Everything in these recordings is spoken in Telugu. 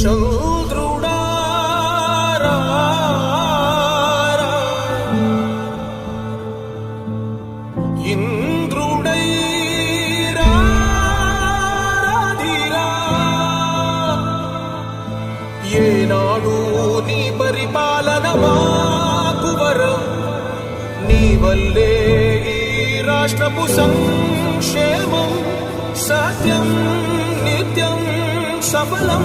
చంద్రుడా ఇంద్రుడై ఏనాడు నీ పరిపాలన మాకు వరం నీ వల్లే ఈ సంక్షేమం సత్యం నిత్యం సఫలం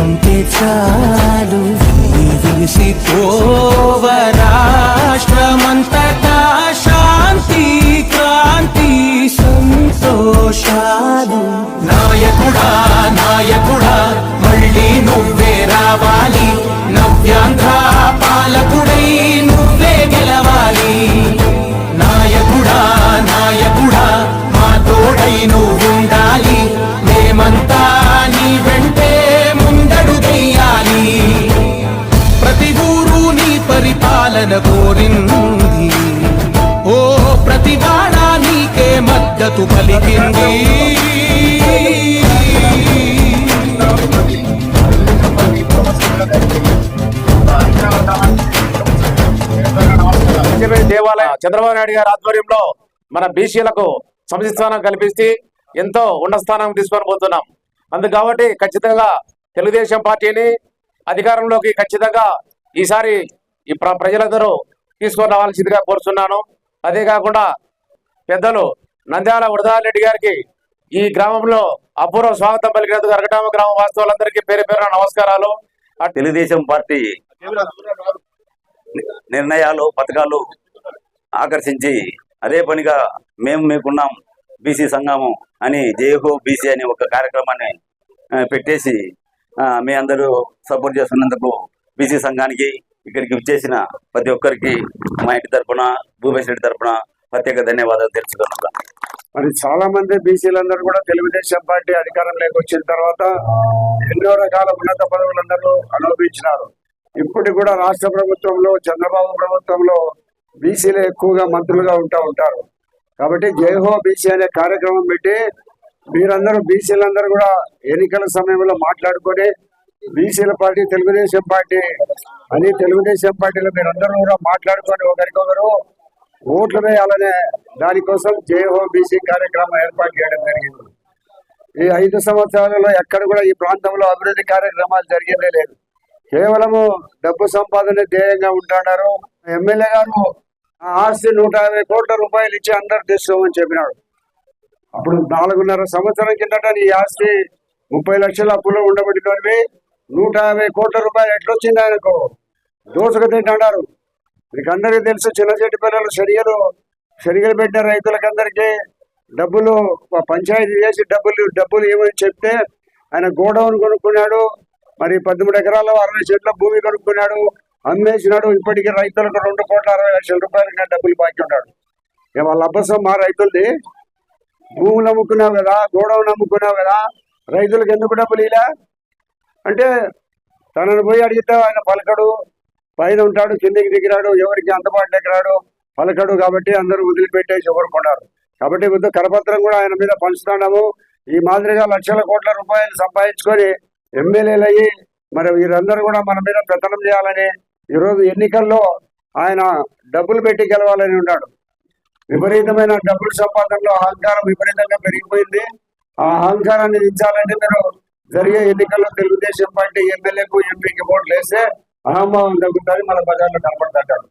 ఉంటే చాలు. విలిసి పోవ రాష్ట్రమంతటా శాంతి క్రాంతి సంతోషాలు. నాయకుడా నాయకుడు. కోరింది. ఓ ప్రతి నీకే మద్దతు పలికింది. దేవాలయ చంద్రబాబు నాయుడు గారి ఆధ్వర్యంలో మన బీసీలకు సమితి స్థానం కల్పిస్తే ఎంతో ఉన్న స్థానం తీసుకొని పోతున్నాం. అందుకు కాబట్టి ఖచ్చితంగా తెలుగుదేశం పార్టీని అధికారంలోకి ఖచ్చితంగా ఈసారి ఈ ప్ర- ప్రజలందరూ తీసుకొని రావాల్సిందిగా కోరుతున్నాను అదే కాకుండా పెద్దలు నంద్యాల వరదారెడ్డి గారికి ఈ గ్రామంలో అపూర్వ స్వాగతం పలికినందుకు అరగటామ గ్రామ వాస్తవులందరికీ పేరు పేరు నమస్కారాలు. తెలుగుదేశం పార్టీ ని- నిర్ణయాలు పథకాలు ఆకర్షించి అదే పనిగా మేము మీకున్నాం బీసీ సంఘము అని జేహో బీసీ అనే ఒక కార్యక్రమాన్ని పెట్టేసి మీ అందరూ సపోర్ట్ చేస్తున్నందుకు బీసీ సంఘానికి ఇక్కడికి విచ్చేసిన ప్రతి ఒక్కరికి మా ఇంటి తరఫున భూపేశ్ రెడ్డి తరఫున ప్రత్యేక ధన్యవాదాలు తెలుసుకున్నాను మరి చాలా మంది బీసీలందరూ కూడా తెలుగుదేశం పార్టీ అధికారంలోకి వచ్చిన తర్వాత ఎన్నో రకాల ఉన్నత పదవులందరూ అనుభవించినారు. ఇప్పుడు కూడా రాష్ట్ర ప్రభుత్వంలో చంద్రబాబు ప్రభుత్వంలో బీసీలు ఎక్కువగా మంత్రులుగా ఉంటా ఉంటారు. కాబట్టి జైహో బీసీ అనే కార్యక్రమం పెట్టి మీరందరూ బీసీలందరూ కూడా ఎన్నికల సమయంలో మాట్లాడుకొని బీసీల పార్టీ తెలుగుదేశం పార్టీ. అని తెలుగుదేశం పార్టీలో మీరందరూ కూడా మాట్లాడుకొని ఒకరికొకరు ఓట్లు వేయాలనే దానికోసం జేహో బీసీ కార్యక్రమం ఏర్పాటు చేయడం జరిగింది. ఈ ఐదు సంవత్సరాలలో ఎక్కడ కూడా ఈ ప్రాంతంలో అభివృద్ధి కార్యక్రమాలు జరిగిందే లేదు. కేవలము డబ్బు సంపాదన ధ్యేయంగా ఉంటున్నారు. ఎమ్మెల్యే గారు ఆ ఆస్తి నూట యాభై కోట్ల రూపాయలు ఇచ్చి అందరు తీసుకోమని చెప్పినాడు. అప్పుడు నాలుగున్నర సంవత్సరం కిందట ఈ ఆస్తి ముప్పై లక్షల అప్పులో ఉండబడినవి. నూట యాభై కోట్ల రూపాయలు ఎట్లొచ్చింది ఆయనకు? దోసుకు తింటున్నారు. మీకు అందరికీ తెలుసు చిన్న చెట్టు పిల్లలు చర్యలు చర్యలు పెట్టిన రైతులకందరికీ డబ్బులు పంచాయతీ చేసి డబ్బులు డబ్బులు ఏమని చెప్తే ఆయన గోడౌన్ కొనుక్కున్నాడు మరి పదమూడు ఎకరాల్లో అరవై చెట్ల భూమి కొనుక్కున్నాడు అమ్మేసినాడు ఇప్పటికీ రైతులకు రెండు కోట్ల అరవై లక్షల రూపాయలు డబ్బులు బాకీ ఉన్నాడు. ఇక వాళ్ళ అబ్బసం మా రైతులది. భూములు అమ్ముకున్నావు కదా గోడౌన్ అమ్ముకున్నావు కదా రైతులకు ఎందుకు డబ్బులు ఇలా అంటే తనను పోయి అడిగితే ఆయన పలకడు పైన ఉంటాడు కిందికి దిగిరాడు ఎవరికి అందుబాటులోకి రాడు పలకడు కాబట్టి అందరూ వదిలిపెట్టేసి ఎవరుకున్నారు కాబట్టి ముందు కరపత్రం కూడా ఆయన మీద పంచుతున్నాము ఈ మాదిరిగా లక్షల కోట్ల రూపాయలు సంపాదించుకొని ఎమ్మెల్యేలు అయ్యి మరి వీరందరూ కూడా మన మీద పెత్తనం చేయాలని ఈరోజు ఎన్నికల్లో ఆయన డబ్బులు పెట్టి గెలవాలని ఉన్నాడు. విపరీతమైన డబ్బుల సంపాదనలో అహంకారం విపరీతంగా పెరిగిపోయింది. ఆ అహంకారాన్ని దించాలంటే మీరు జరిగే ఎన్నికల్లో తెలుగుదేశం పార్టీ ఎమ్మెల్యేకు ఎంపీకి ఓట్లు వేస్తే అహంభావం తగ్గుతుంది మన బజార్లో కనపడతాడు